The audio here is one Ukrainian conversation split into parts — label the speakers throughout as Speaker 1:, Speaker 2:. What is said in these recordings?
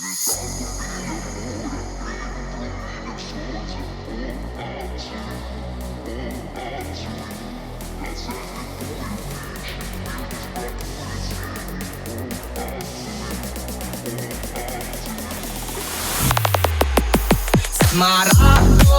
Speaker 1: Марато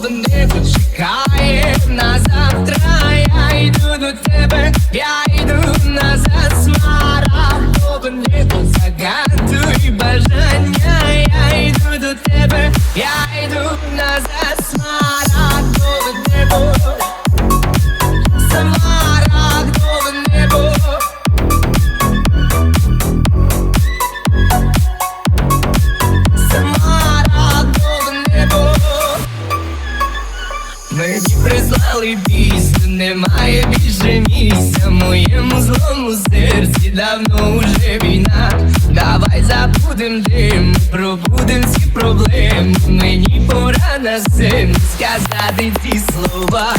Speaker 1: в небо чекає на завтра, я йду до тебе, я йду назад, смарато в небо загад бажання, я йду до тебе, я йду на заслад образи сказати ті слова.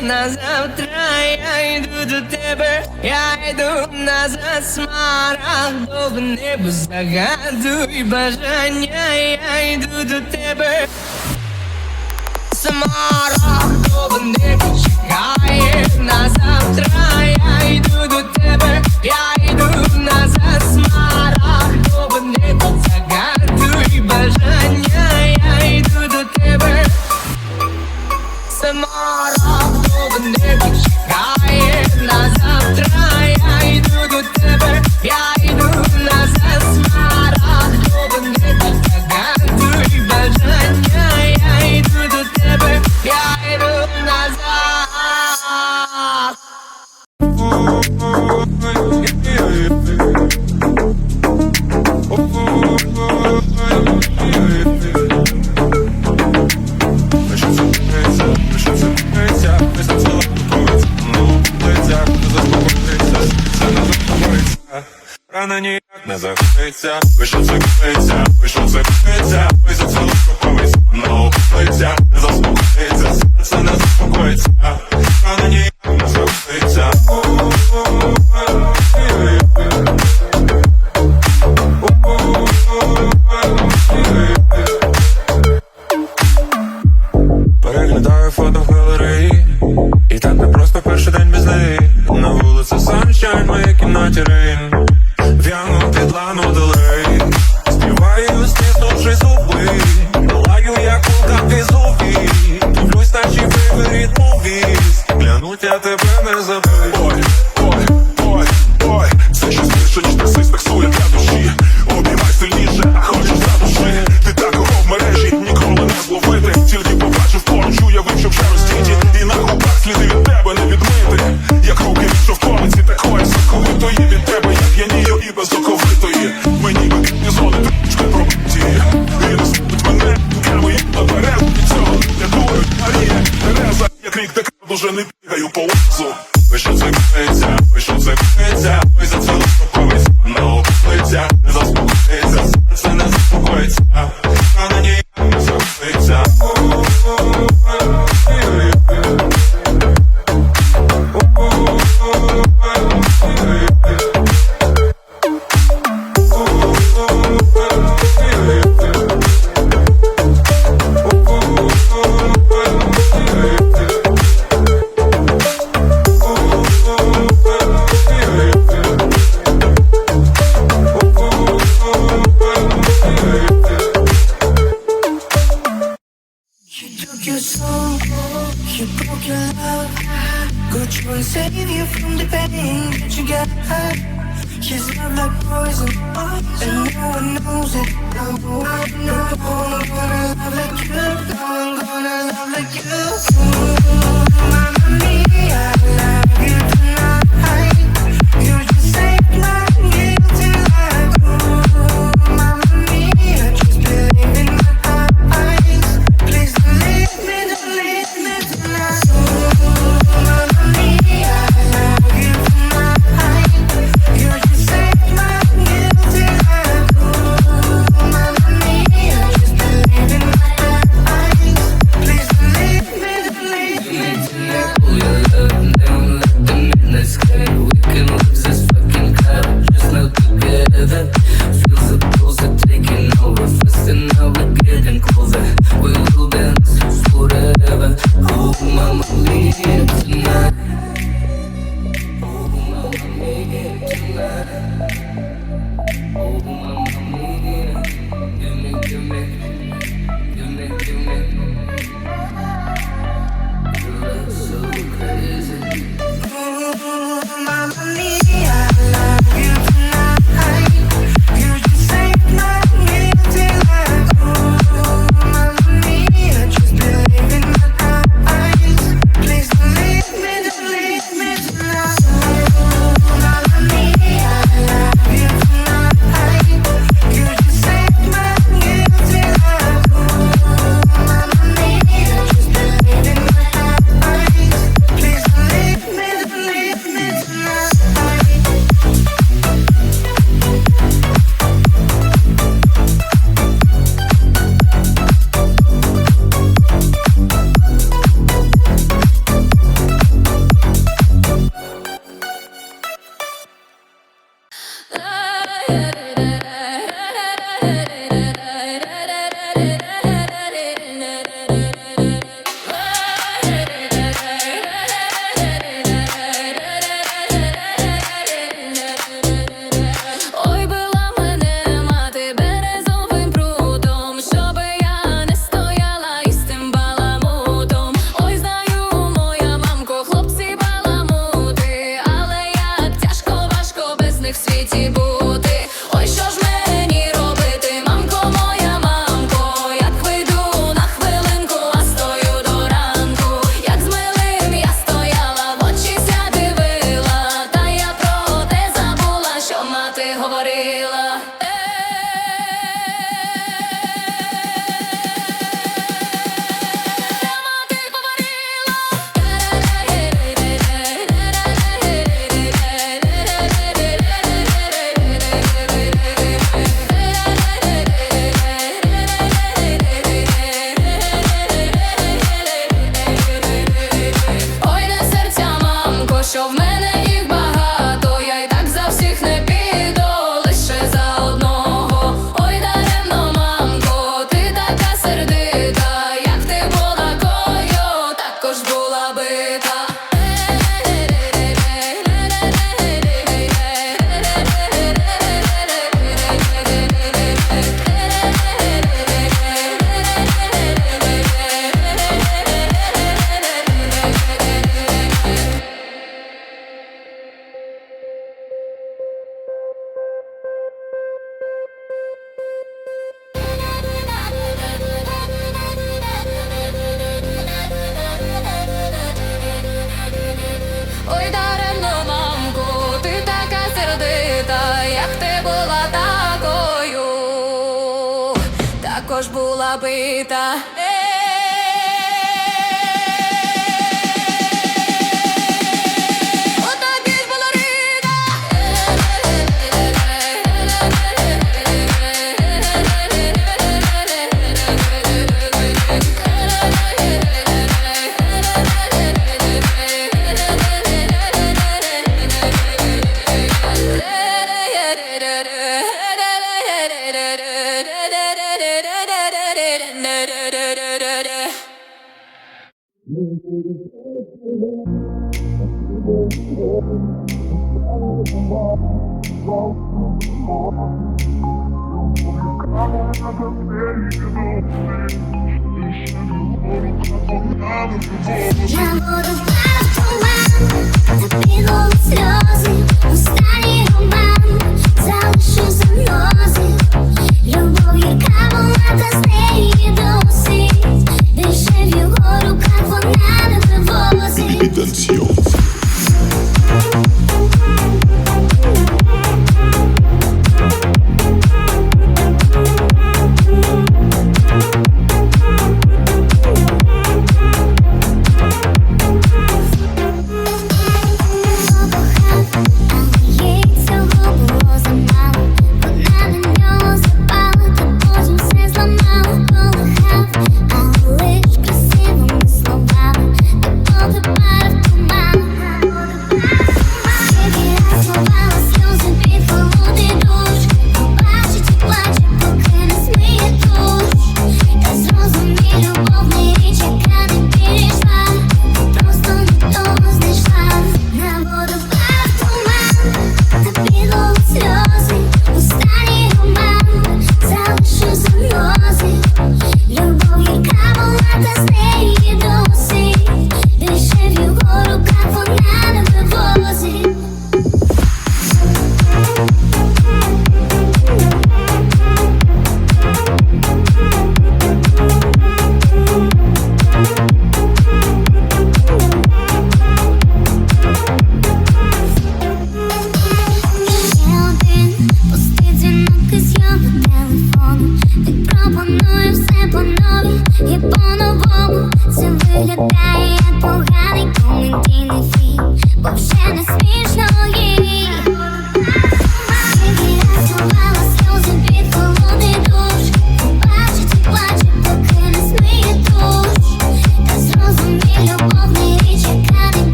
Speaker 1: на завтра я йду до тебе, я йду на засмарах, бо в небо загадуй бажання, я йду до тебе. Смарах, бо небо чекає, на завтра я йду до тебе, я йду на засмарах, бо в небо загадуй бажання.
Speaker 2: мене ніяк не захопиться, вышел закриться, вышел закриться, ой за це легко повись, но ухопиться, не заспокоїться, серце не заспокоїться, мене ніяк вже не бігаю по лазу. Ви що займається, ви що займається, ви за
Speaker 3: це like poison, and no one knows it. No one
Speaker 4: knows. body забита. da da Я
Speaker 5: буду
Speaker 6: плакать туман,
Speaker 5: запрыгнул слезы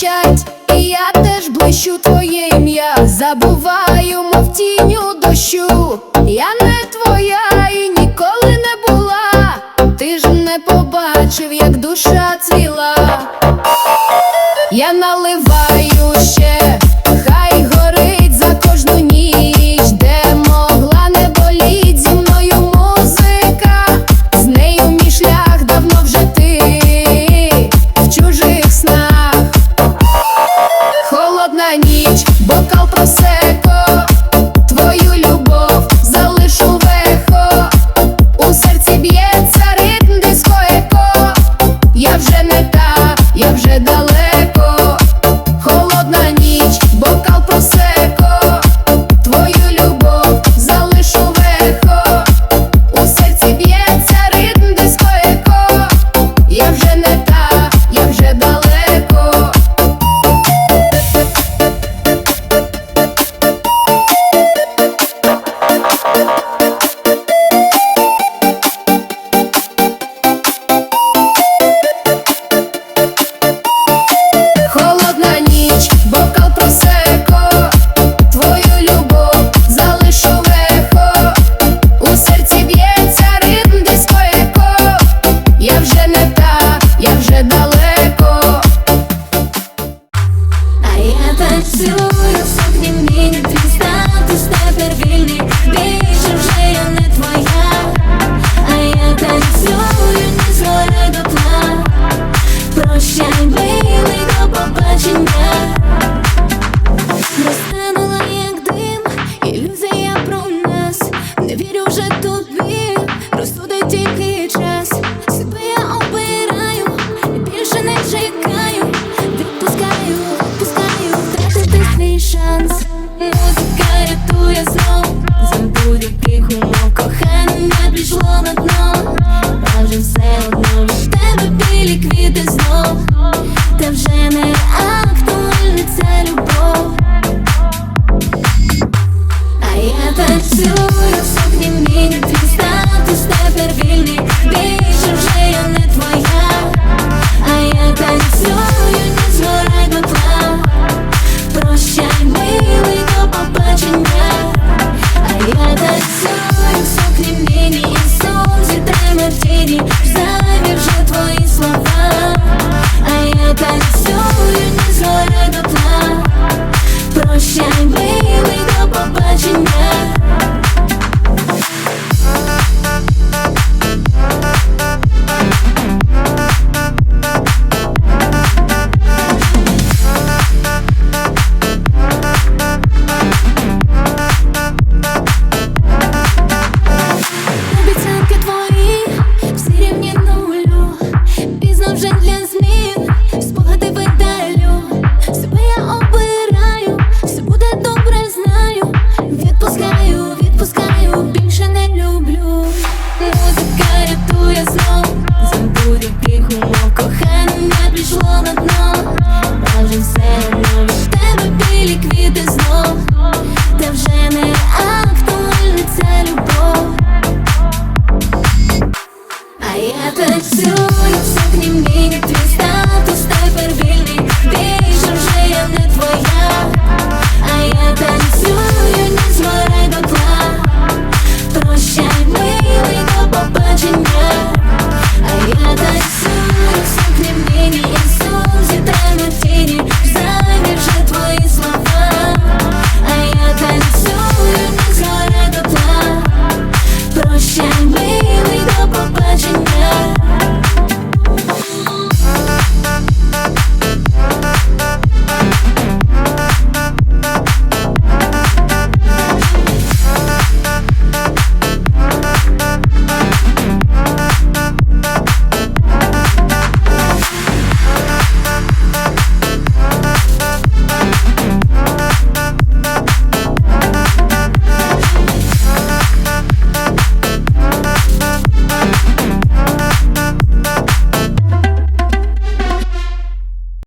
Speaker 5: блищать, і я теж блищу твоє ім'я. Забуваю, мов тіню дощу. Я не твоя і ніколи не була. Ти ж не побачив, як душа цвіла. Я
Speaker 7: налив. Я